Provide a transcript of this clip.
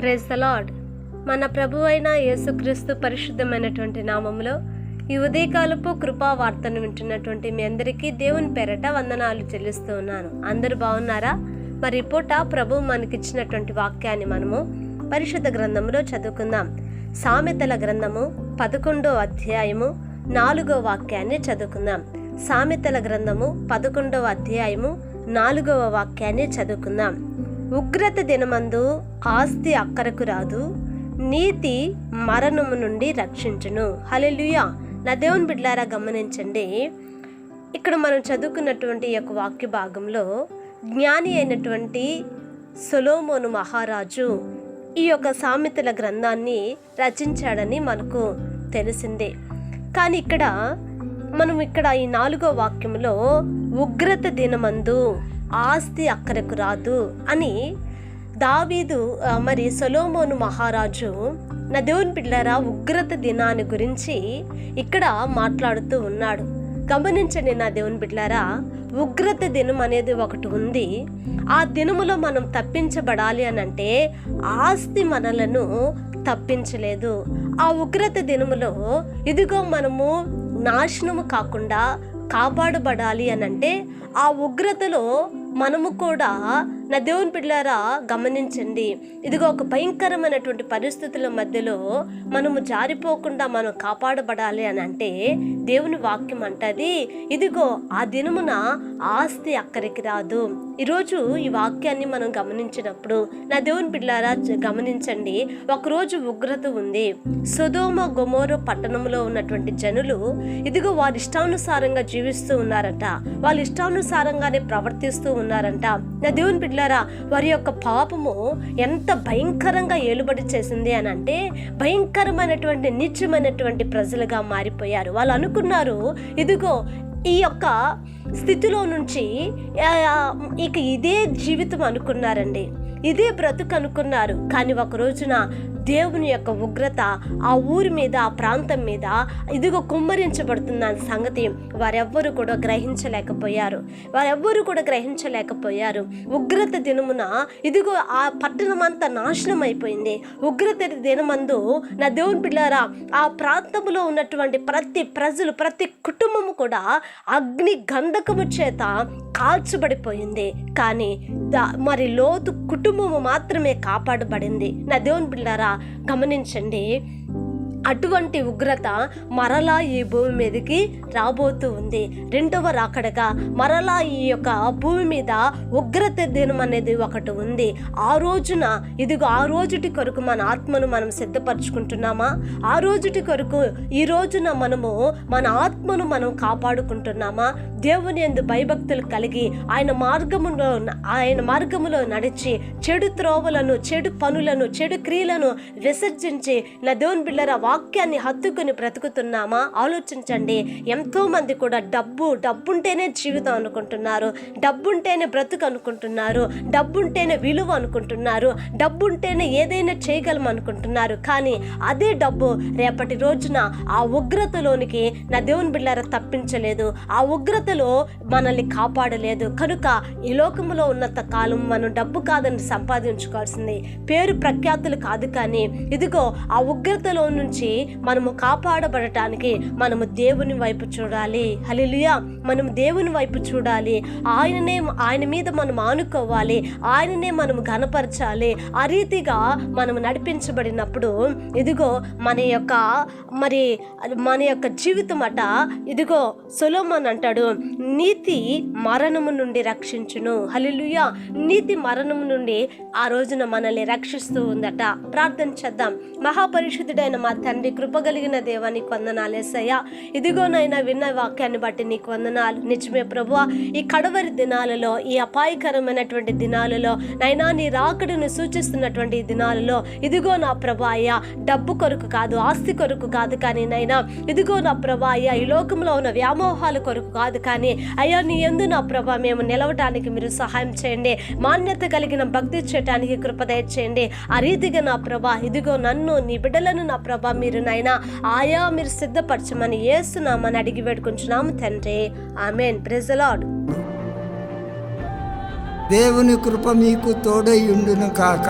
Praise the lord మన ప్రభు అయిన యేసుక్రీస్తు పరిశుద్ధమైనటువంటి నామములో ఈ ఉదయకాలపు కృపా వార్తను వింటున్నటువంటి మీ అందరికీ దేవుని పేరట వందనాలు చెల్లిస్తూ ఉన్నాను. అందరూ బాగున్నారా? మరి పూట ప్రభు మనకిచ్చినటువంటి వాక్యాన్ని మనము పరిశుద్ధ గ్రంథంలో చదువుకుందాం. సామెతల గ్రంథము పదకొండో అధ్యాయము నాలుగో వాక్యాన్ని చదువుకుందాం. సామెతల గ్రంథము పదకొండవ అధ్యాయము నాలుగవ వాక్యాన్ని చదువుకుందాం. ఉగ్రత దినమందు ఆస్తి అక్కరకు రాదు నీతి మరణము నుండి రక్షించును. హలెలుయా నా దేవుని బిడ్లారా గమనించండి. ఇక్కడ మనం చదువుకున్నటువంటి ఈ యొక్క వాక్య భాగంలో జ్ఞాని అయినటువంటి సొలోమోను మహారాజు ఈ యొక్క సామెతల గ్రంథాన్ని రచించాడని మనకు తెలిసిందే. కానీ ఇక్కడ మనం ఇక్కడ ఈ నాలుగో వాక్యంలో ఉగ్రత దినమందు ఆస్తి అక్కరకు రాదు అని దావీదు మరి సొలోమోను మహారాజు నా దేవుని పిల్లరా ఉగ్రత దినాన్ని గురించి ఇక్కడ మాట్లాడుతూ ఉన్నాడు. గమనించండి నా దేవుని బిడ్డారా ఉగ్రత దినం అనేది ఒకటి ఉంది. ఆ దినములో మనం తప్పించబడాలి అని అంటే ఆస్తి మనలను తప్పించలేదు. ఆ ఉగ్రత దినములో ఇదిగో మనము నాశనము కాకుండా కాపాడబడాలి అని అంటే ఆ ఉగ్రతలో మనము కూడా నా దేవుని బిడ్డలారా గమనించండి. ఇదిగో ఒక భయంకరమైనటువంటి పరిస్థితుల మధ్యలో మనము జారిపోకుండా మనం కాపాడబడాలి అని అంటే దేవుని వాక్యం అంటది. ఇదిగో ఆ దినమున ఆస్తి అక్కడికి రాదు. ఈరోజు ఈ వాక్యాన్ని మనం గమనించినప్పుడు నా దేవుని బిడ్డలారా గమనించండి. ఒకరోజు ఉగ్రత ఉంది. సుధోమ గొమోరో పట్టణంలో ఉన్నటువంటి జనులు ఇదిగో వారి ఇష్టానుసారంగా జీవిస్తూ ఉన్నారంట. వాళ్ళు ఇష్టానుసారంగానే ప్రవర్తిస్తూ ఉన్నారంట. నా దేవుని బిడ్డారా వారి యొక్క పాపము ఎంత భయంకరంగా ఏలుబడి చేసింది అని అంటే భయంకరమైనటువంటి నిత్యమైనటువంటి ప్రజలుగా మారిపోయారు. వాళ్ళు అనుకున్నారు ఇదిగో ఈ యొక్క స్థితిలో నుంచి ఇక ఇదే జీవితం అనుకున్నారండి. ఇదే బ్రతుకు అనుకున్నారు. కానీ ఒక రోజున దేవుని యొక్క ఉగ్రత ఆ ఊరి మీద ఆ ప్రాంతం మీద ఇదిగో కుమ్మరించబడుతున్న సంగతి వారెవ్వరూ కూడా గ్రహించలేకపోయారు. వారెవ్వరూ కూడా గ్రహించలేకపోయారు. ఉగ్రత దినమున ఇదిగో ఆ పట్టణం అంతా నాశనం అయిపోయింది. ఉగ్రత దినమందు నా దేవుని పిల్లారా ఆ ప్రాంతంలో ఉన్నటువంటి ప్రతి ప్రజలు ప్రతి కుటుంబము కూడా అగ్ని గంధకము చేత కాల్చబడిపోయింది. కానీ దా- మరి లోతు కుటుంబము మాత్రమే కాపాడబడింది. నా దేవుని పిల్లారా గమనించండి. అటువంటి ఉగ్రత మరలా ఈ భూమి మీదకి రాబోతూ ఉంది. రెండవ రాకడగా మరలా ఈ యొక్క భూమి మీద ఉగ్రత దినం అనేది ఒకటి ఉంది. ఆ రోజున ఇదిగో ఆ రోజుటి కొరకు మన ఆత్మను మనం సిద్ధపరచుకుంటున్నామా? ఆ రోజుటి కొరకు ఈ రోజున మనము మన ఆత్మను మనం కాపాడుకుంటున్నామా? దేవుని ఎందు భయభక్తులు కలిగి ఆయన మార్గములో ఆయన మార్గములో నడిచి చెడు త్రోవలను చెడు పనులను చెడు క్రియలను విసర్జించి నా దేవుని బిళ్ళరా వాక్యాన్ని హత్తుకుని బ్రతుకుతున్నామా? ఆలోచించండి. ఎంతోమంది కూడా డబ్బు డబ్బుంటేనే జీవితం అనుకుంటున్నారు. డబ్బుంటేనే బ్రతుకు అనుకుంటున్నారు. డబ్బుంటేనే విలువ అనుకుంటున్నారు. డబ్బుంటేనే ఏదైనా చేయగలం అనుకుంటున్నారు. కానీ అదే డబ్బు రేపటి రోజున ఆ ఉగ్రతలోనికి నా దేవుని బిళ్ళార తప్పించలేదు. ఆ ఉగ్రతలో మనల్ని కాపాడలేదు. కనుక ఈ లోకములో ఉన్నంత కాలం మనం డబ్బు కాదని సంపాదించుకోవాల్సింది. పేరు ప్రఖ్యాతులు కాదు కానీ ఇదిగో ఆ ఉగ్రతలో నుంచి మనము కాపాడబడటానికి మనము దేవుని వైపు చూడాలి. హలిలుయా మనం దేవుని వైపు చూడాలి. ఆయననే ఆయన మీద మనం ఆనుకోవాలి. ఆయననే మనం గనపరచాలి ఆ రీతిగా మనం నడిపించబడినప్పుడు ఇదిగో మన యొక్క మరి మన యొక్క జీవితం అట ఇదిగో సులోమన్ అంటాడు. నీతి మరణము నుండి రక్షించును. హలిలుయా నీతి మరణము నుండి ఆ రోజున మనల్ని రక్షిస్తూ ఉందట. ప్రార్థన చేద్దాం. మహాపరిషుద్ధుడైన మా తండ్రి కృపగలిగిన దేవానికి ఇదిగో ఇదిగోనైనా విన్న వాక్యాన్ని బట్టి నీకు వందనాలు. నిజమే ప్రభు ఈ కడవరి దినాలలో ఈ అపాయకరమైనటువంటి దినాలలో నైనా నీ రాకడను సూచిస్తున్నటువంటి దినాలలో ఇదిగో నా ప్రభా అయ్యా డబ్బు కొరకు కాదు ఆస్తి కొరకు కాదు కానీ నైనా ఇదిగో నా ప్రభా అయ్యా ఈ లోకంలో ఉన్న వ్యామోహాల కొరకు కాదు కానీ అయ్యా నీ ఎందు నా ప్రభా మేము నిలవటానికి మీరు సహాయం చేయండి. మాన్యత కలిగిన భక్తి చేయటానికి కృపదయ చేయండి ఆ రీతిగా నా ప్రభా ఇదిగో నన్ను నీ బిడ్డలను నా ప్రభా మీరు నాయన ఆయా మీరు సిద్ధపరచమని ఏస్తున్నామని అడిగి వేడుకుంటున్నాము తండ్రి. ఆమెన్. ప్రెజలాడు దేవుని కృప మీకు తోడై ఉండును కాక.